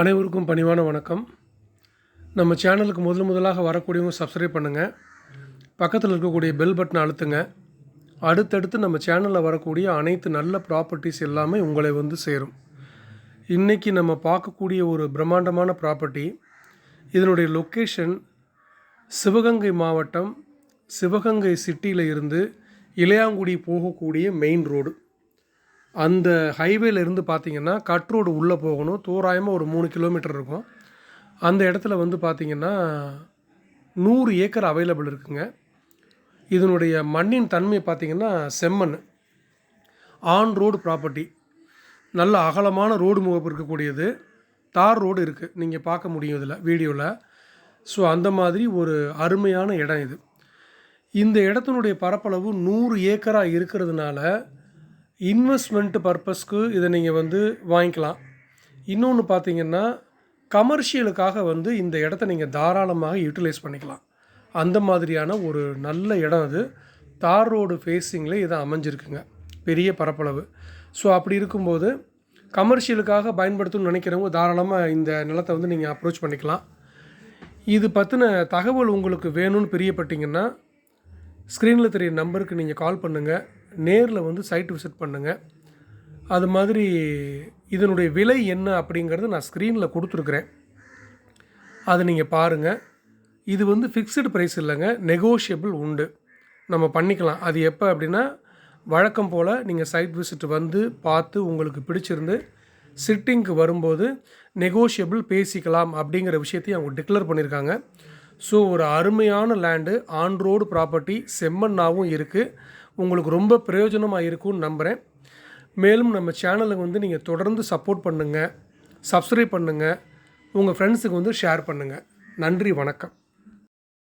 அனைவருக்கும் பணிவான வணக்கம். நம்ம சேனலுக்கு முதல் முதலாக வரக்கூடியவங்க சப்ஸ்கிரைப் பண்ணுங்கள் பக்கத்தில் இருக்கக்கூடிய பெல் பட்டனை அழுத்துங்க. அடுத்தடுத்து நம்ம சேனலில் வரக்கூடிய அனைத்து நல்ல ப்ராப்பர்ட்டிஸ் எல்லாமே உங்களை வந்து சேரும். இன்றைக்கி நம்ம பார்க்கக்கூடிய ஒரு பிரம்மாண்டமான ப்ராப்பர்ட்டி இதனுடைய லொக்கேஷன் சிவகங்கை மாவட்டம் சிவகங்கை சிட்டியில் இருந்து இளையாங்குடி போகக்கூடிய மெயின் ரோடு அந்த ஹைவேலேருந்து பார்த்தீங்கன்னா கட் ரோடு உள்ளே போகணும். தோராயமாக ஒரு மூணு கிலோமீட்டர் இருக்கும். அந்த இடத்துல வந்து பார்த்தீங்கன்னா நூறு ஏக்கர் அவைலபிள் இருக்குங்க. இதனுடைய மண்ணின் தன்மை பார்த்திங்கன்னா செம்மண். ஆன் ரோடு ப்ராப்பர்ட்டி நல்ல அகலமான ரோடு முகப்பு இருக்கக்கூடியது. தார் ரோடு இருக்குது நீங்கள் பார்க்க முடியும் இதில் வீடியோவில் ஸோ அந்த மாதிரி ஒரு அருமையான இடம் இது. இந்த இடத்தினுடைய பரப்பளவு நூறு ஏக்கராக இருக்கிறதுனால இன்வெஸ்ட்மெண்ட் பர்பஸ்க்கு இதை நீங்கள் வந்து வாங்கிக்கலாம். இன்னொன்று பார்த்தீங்கன்னா கமர்ஷியலுக்காக வந்து இந்த இடத்த நீங்கள் தாராளமாக யூட்டிலைஸ் பண்ணிக்கலாம். அந்த மாதிரியான ஒரு நல்ல இடம் அது. தார் ரோடு ஃபேஸிங்கில் இது அமைஞ்சிருக்குங்க. பெரிய பரப்பளவு. ஸோ அப்படி இருக்கும்போது கமர்ஷியலுக்காக பயன்படுத்தணும்னு நினைக்கிறவங்க தாராளமாக இந்த நிலத்தை வந்து நீங்கள் அப்ரோச் பண்ணிக்கலாம். இது பற்றின தகவல் உங்களுக்கு வேணும்னு பிரியப்பட்டிங்கன்னா ஸ்க்ரீனில் தெரிய நம்பருக்கு நீங்கள் கால் பண்ணுங்கள் நேரில் வந்து சைட் விசிட் பண்ணுங்கள் அது மாதிரி இதனுடைய விலை என்ன அப்படிங்கிறது நான் ஸ்க்ரீனில் கொடுத்துருக்குறேன். அதை நீங்கள் பாருங்கள் இது வந்து ஃபிக்ஸ்டு ப்ரைஸ் இல்லைங்க நெகோஷியபிள் உண்டு. நம்ம பண்ணிக்கலாம். அது எப்போ அப்படின்னா வழக்கம் போல் நீங்கள் சைட் விசிட் வந்து பார்த்து உங்களுக்கு பிடிச்சிருந்து சிட்டிங்க்கு வரும்போது நெகோஷியபிள் பேசிக்கலாம் அப்படிங்கிற விஷயத்தையும் அவங்க டிக்ளேர் பண்ணியிருக்காங்க ஸோ ஒரு அருமையான லேண்டு ஆன் ரோடு ப்ராப்பர்ட்டி செம்மண்ணாகவும் இருக்குது உங்களுக்கு ரொம்ப பிரயோஜனமாக இருக்கும்னு நம்புகிறேன் மேலும் நம்ம சேனலுக்கு வந்து நீங்கள் தொடர்ந்து சப்போர்ட் பண்ணுங்கள் சப்ஸ்கிரைப் பண்ணுங்கள் உங்கள் ஃப்ரெண்ட்ஸுக்கு வந்து ஷேர் பண்ணுங்கள் நன்றி வணக்கம்.